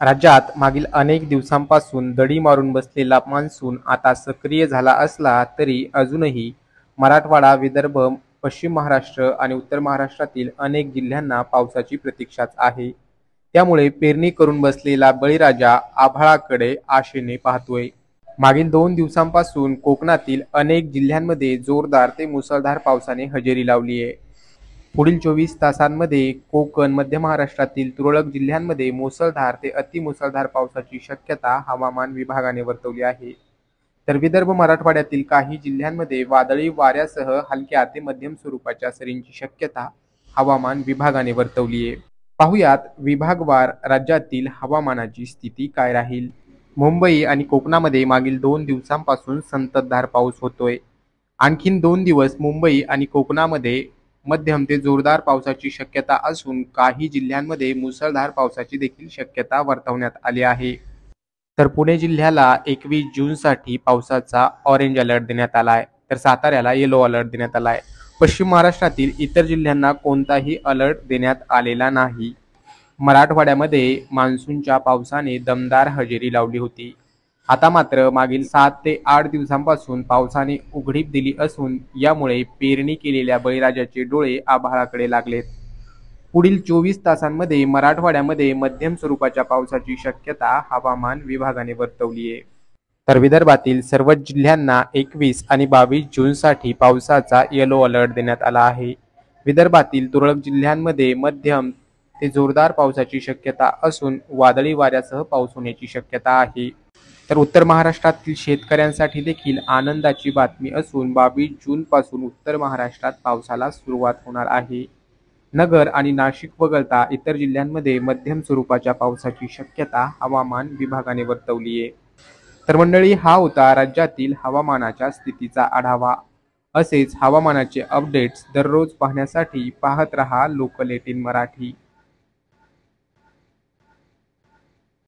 राज्यात मागील अनेक दिवसांपासून दडी मारून बसलेला मान्सून आता सक्रिय झाला असला तरी अजूनही मराठवाडा, विदर्भ, पश्चिम महाराष्ट्र आणि उत्तर महाराष्ट्रातील अनेक जिल्ह्यांना पावसाची प्रतीक्षाच आहे. त्यामुळे पेरणी करून बसलेला बळीराजा आभाळाकडे आशेने पाहतोय. मागील दोन दिवसांपासून कोकणातील अनेक जिल्ह्यांमध्ये जोरदार ते मुसळधार पावसाने हजेरी लावली आहे पुढील चोवीस तासांमध्ये कोकण, मध्य महाराष्ट्रातील तुरळक जिल्ह्यांमध्ये मुसळधार ते अतिमुसळधार पावसाची शक्यता हवामान विभागाने वर्तवली आहे. तर विदर्भ, मराठवाड्यातील काही जिल्ह्यांमध्ये वादळी वाऱ्यासह हलक्या ते मध्यम स्वरूपाच्या सरींची शक्यता हवामान विभागाने वर्तवली आहे पाहुयात विभागवार राज्यातील हवामानाची स्थिती काय राहील. मुंबई आणि कोकणामध्ये मागील दोन दिवसांपासून संततधार पाऊस होतोय. आणखीन दोन दिवस मुंबई आणि कोकणामध्ये मध्यम ते जोरदार पावसाची शक्यता असून काही जिल्ह्यांमध्ये मुसळधार पावसाची देखील शक्यता वर्तवण्यात आली आहे. तर पुणे जिल्ह्याला एकवीस जूनसाठी पावसाचा ऑरेंज अलर्ट देण्यात आलाय. तर साताऱ्याला येलो अलर्ट देण्यात आलाय. पश्चिम महाराष्ट्रातील इतर जिल्ह्यांना कोणताही अलर्ट देण्यात आलेला नाही. मराठवाड्यामध्ये मान्सूनच्या पावसाने दमदार हजेरी लावली होती. आता मात्र मागील सात ते आठ दिवसांपासून पावसाने उघडीप दिली असून यामुळे पेरणी केलेल्या बळीराजाचे डोळे आभाळाकडे लागलेत. पुढील चोवीस तासांमध्ये मराठवाड्यामध्ये मध्यम स्वरूपाच्या पावसाची शक्यता हवामान विभागाने वर्तवली आहे तर विदर्भातील सर्वच जिल्ह्यांना एकवीस आणि बावीस जूनसाठी पावसाचा येलो अलर्ट देण्यात आला आहे. विदर्भातील तुरळक जिल्ह्यांमध्ये मध्यम ते जोरदार पावसाची शक्यता असून वादळी वाऱ्यासह पाऊस होण्याची शक्यता आहे. तर उत्तर महाराष्ट्रातील शेतकऱ्यांसाठी देखील आनंदाची बातमी असून बावीस जून पासून उत्तर महाराष्ट्रात पावसाला सुरुवात होणार आहे. नगर आणि नाशिक वगळता इतर जिल्ह्यांमध्ये मध्यम स्वरूपाच्या पावसाची शक्यता हवामान विभागाने वर्तवली आहे तर मंडळी हा होता राज्यातील हवामानाच्या स्थितीचा आढावा. असेच हवामानाचे अपडेट्स दररोज पाहण्यासाठी पाहत रहा लोकल एटीन मराठी.